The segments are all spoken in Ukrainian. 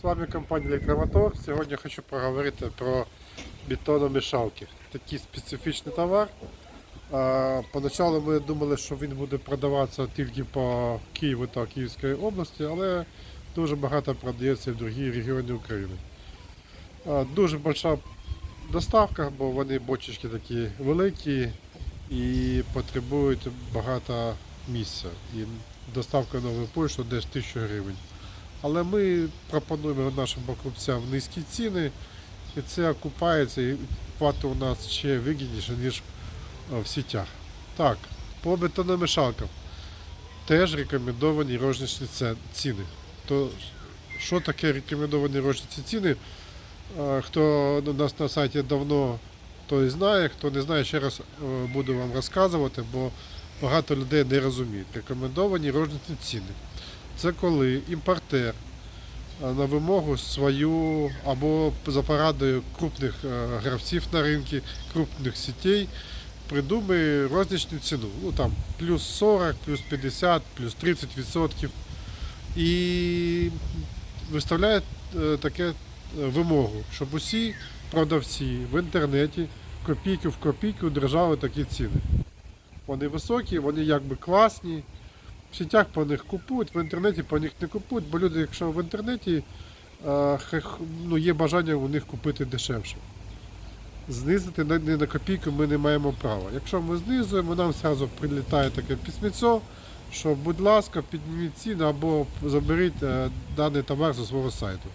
З вами компанія Електромотор. Сьогодні хочу поговорити про бетономішалки. Такий специфічний товар. Поначалу ми думали, що він буде продаватися тільки по Києву та Київській області, але дуже багато продається в інші регіони України. Дуже велика доставка, бо вони бочечки такі великі і потребують багато місця. І доставка на нову пошту десь 1000 гривень. Але ми пропонуємо нашим покупцям низькі ціни, і це окупається і плата у нас ще вигідніше, ніж е, в сітях. Так, по бетономішалкам теж рекомендовані розничні ціни. То що таке рекомендовані розничні ціни? Е, Хто у нас на сайті давно, той знає, хто не знає, ще раз е, буду вам розказувати, бо багато людей не розуміють. Рекомендовані розничні ціни. Це коли імпортер е, на вимогу свою або за порадою крупних е, гравців на ринку, крупних сітей придумає розничну ціну. Ну там плюс 40, плюс 50, плюс 30 відсотків. І виставляє е, таке вимогу, щоб усі продавці в інтернеті копійку в копійку держали такі ціни. Вони високі, вони якби класні. В сітях по них купують, в інтернеті по них не купують, бо люди, якщо в інтернеті е, ну, є бажання у них купити дешевше. Знизити не на копійку ми не маємо права. Якщо ми знизуємо, нам одразу прилітає таке письмецо, що, будь ласка, підніміть ціну або заберіть е, даний товар зі свого сайту.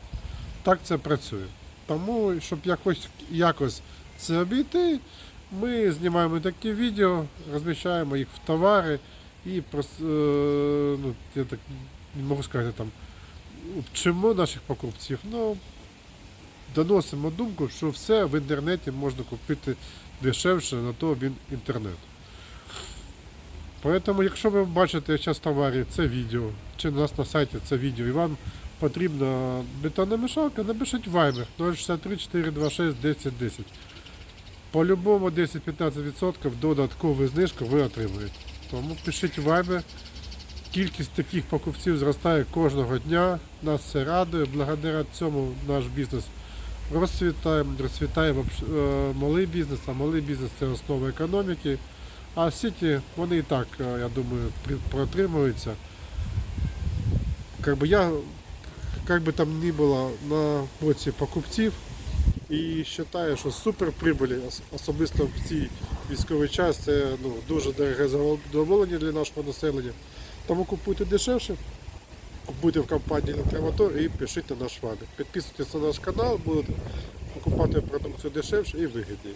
Так це працює. Тому, щоб якось, якось це обійти, ми знімаємо такі відео, розміщаємо їх в товари і прос- е, ну, я так не можу сказати там, вчимо наших покупців. Ну, доносимо думку, що все в інтернеті можна купити дешевше, на то він інтернет. Тому, якщо ви бачите зараз в товарі це відео, чи у нас на сайті це відео, і вам потрібна бетонна мішалка, напишіть Viber 063 426 10 10. По-любому 10-15% додаткову знижку ви отримуєте. Тому пишіть Viber. Кількість таких покупців зростає кожного дня. Нас це радує. Благодаря цьому наш бізнес розцвітає, розцвітає е, малий бізнес, а малий бізнес це основа економіки. А сіті, вони і так, е, я думаю, протримуються. Как би я, як би там ні було на боці покупців, і вважаю, що суперприбулі, особисто в цій військовий час, це ну, дуже дороге задоволення для нашого населення. Тому купуйте дешевше, купуйте в компанії Електромотор і пишіть на наш вайбер. Підписуйтесь на наш канал, будете покупати продукцію дешевше і вигідніше.